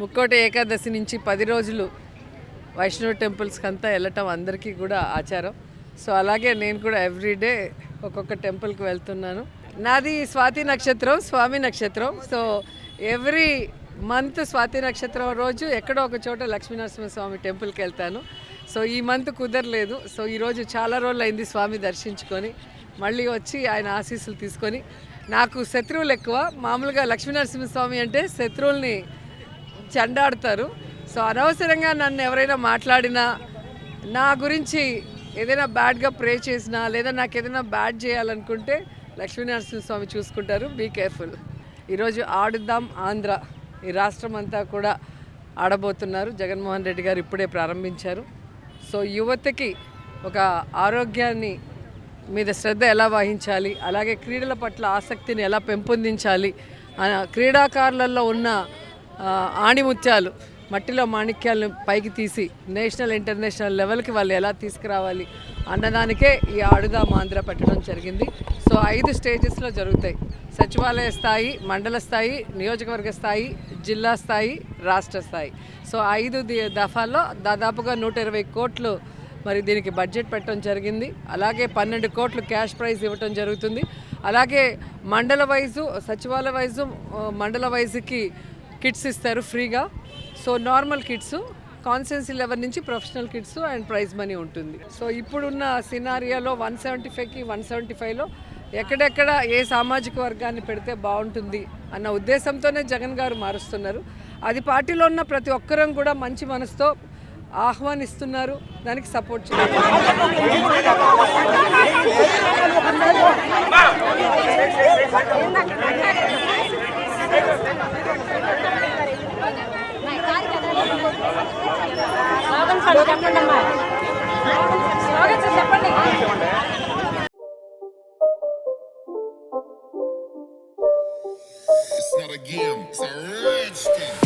ముక్కోటి ఏకాదశి నుంచి పది రోజులు వైష్ణవ టెంపుల్స్కి అంతా వెళ్ళటం అందరికీ కూడా ఆచారం. సో అలాగే నేను కూడా ఎవ్రీడే ఒక్కొక్క టెంపుల్కి వెళ్తున్నాను. నాది స్వాతి నక్షత్రం స్వామి నక్షత్రం. సో ఎవ్రీ మంత్ స్వాతి నక్షత్రం రోజు ఎక్కడో ఒక చోట లక్ష్మీనరసింహ స్వామి టెంపుల్కి వెళ్తాను. సో ఈ మంత్ కుదరలేదు. సో ఈరోజు చాలా రోజులు అయింది స్వామి దర్శించుకొని మళ్ళీ వచ్చి ఆయన ఆశీస్సులు తీసుకొని. నాకు శత్రువులు ఎక్కువ. మామూలుగా లక్ష్మీనరసింహ స్వామి అంటే శత్రువుల్ని చెండాడతారు. సో అనవసరంగా నన్ను ఎవరైనా మాట్లాడినా నా గురించి ఏదైనా బ్యాడ్గా ప్రే చేసినా లేదా నాకు ఏదైనా బ్యాడ్ చేయాలనుకుంటే లక్ష్మీనరసింహ స్వామి చూసుకుంటారు. Be careful. ఈరోజు ఆడుదాం ఆంధ్ర. ఈ రాష్ట్రం అంతా కూడా ఆడబోతున్నారు. జగన్మోహన్ రెడ్డి గారు ఇప్పుడే ప్రారంభించారు. సో యువతకి ఒక ఆరోగ్యాన్ని మీద శ్రద్ధ ఎలా వహించాలి అలాగే క్రీడల పట్ల ఆసక్తిని ఎలా పెంపొందించాలి ఆ, క్రీడాకారులలో ఉన్న ఆణిముత్యాలు మట్టిలో మాణిక్యాలను పైకి తీసి నేషనల్ ఇంటర్నేషనల్ లెవెల్కి వాళ్ళు ఎలా తీసుకురావాలి అన్నదానికే ఈ ఆడుగా ఆంధ్ర పెట్టడం జరిగింది. సో ఐదు స్టేజెస్లో జరుగుతాయి. సచివాలయ స్థాయి మండల స్థాయి నియోజకవర్గ స్థాయి జిల్లా స్థాయి రాష్ట్ర స్థాయి. సో ఐదు దఫాల్లో దాదాపుగా నూట ఇరవై కోట్లు మరి దీనికి బడ్జెట్ పెట్టడం జరిగింది. అలాగే పన్నెండు కోట్లు క్యాష్ ప్రైజ్ ఇవ్వటం జరుగుతుంది. అలాగే మండల వైజు సచివాలయ వైజు మండల వైజుకి కిట్స్ ఇస్తారు ఫ్రీగా. So normal kits constituency level నుంచి professional kits and prize money ఉంటుంది. సో ఇప్పుడున్న సినారియాలో వన్ సెవెంటీ ఫైవ్కి వన్ సెవెంటీ ఫైవ్లో ఎక్కడెక్కడ ఏ సామాజిక వర్గాన్ని పెడితే బాగుంటుంది అన్న ఉద్దేశంతోనే జగన్ గారు మారుస్తున్నారు. అది పార్టీలో ఉన్న ప్రతి ఒక్కరం కూడా మంచి మనసుతో ఆహ్వానిస్తున్నారు. దానికి support చేయాలి It's not a game, it's a rich thing.